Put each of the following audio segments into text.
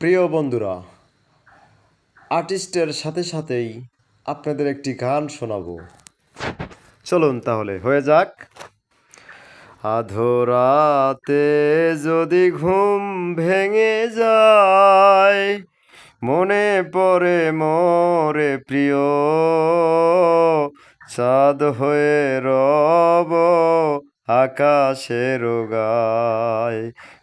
প্রিয় বন্ধুরা আর্টিস্টের সাথে সাথেই আপনাদের একটি গান শোনাবো। চলুন তাহলে, হয়ে যাক। আধরাতে যদি ঘুম ভেঙে যায়, মনে পড়ে মোরে প্রিয়। চাঁদ হয়ে রব আকাশের গায়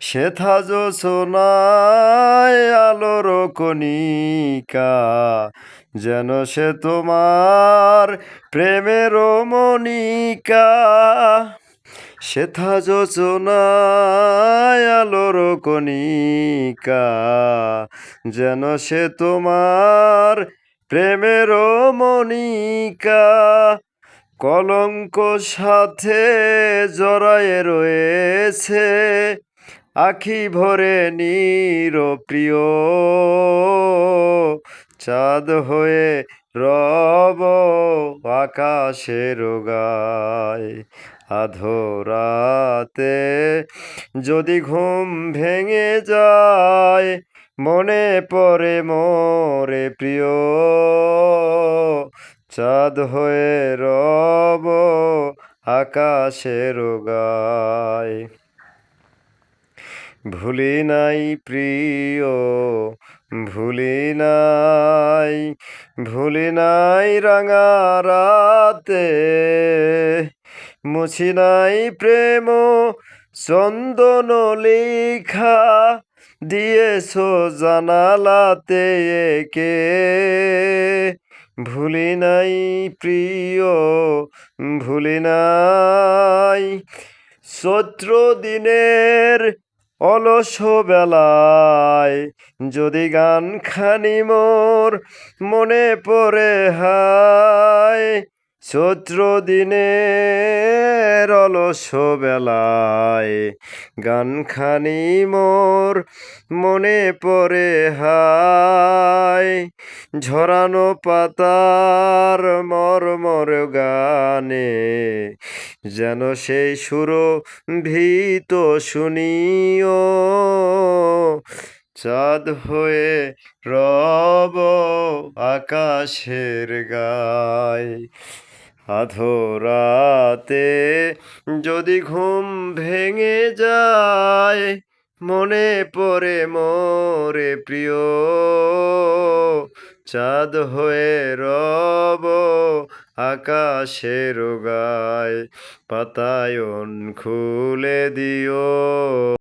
শেথা সোনায় আলোর কণিকা, যেন সে তোমার প্রেমের মনিকা শেথা যোচনায় আলোর কণিকা, যেন সে তোমার প্রেমের মনিকা কলঙ্ক সাথে জড়ায়ে রয়েছে আখি ভরে নির প্রিয়। চাঁদ হয়ে রব আকাশের গায়। আধরাতে যদি ঘুম ভেঙে যায়, মনে পড়ে মোরে প্রিয়। চাঁদ হয়ে রব আকাশের গায়। ভুলি নাই প্রিয়, ভুলি নাই ভুলি নাই রাঙা রাতে। মুছি নাই প্রেম, চন্দন লেখা দিয়েছ জানালাতে কে ভুলি নাই প্রিয়, ভুলি নাই, চৈত্র দিনের অলস বেলায় যদি গান খানি মোর মনে পড়ে হায়। চৈত্র দিনের অলস বেলায় গান খানি মোর মনে পড়ে হায়। ঝরানো পাতার মরমর গানে যেন সেই সুর ভীত শুনিও। চাঁদ হয়ে রব আকাশের গায় আধরাতে যদি ঘুম ভেঙে যায়, মনে পড়ে মোরে প্রিয়। চাঁদ হয়ে রব আকাশের গায়, পাতায়ন খুলে দিও।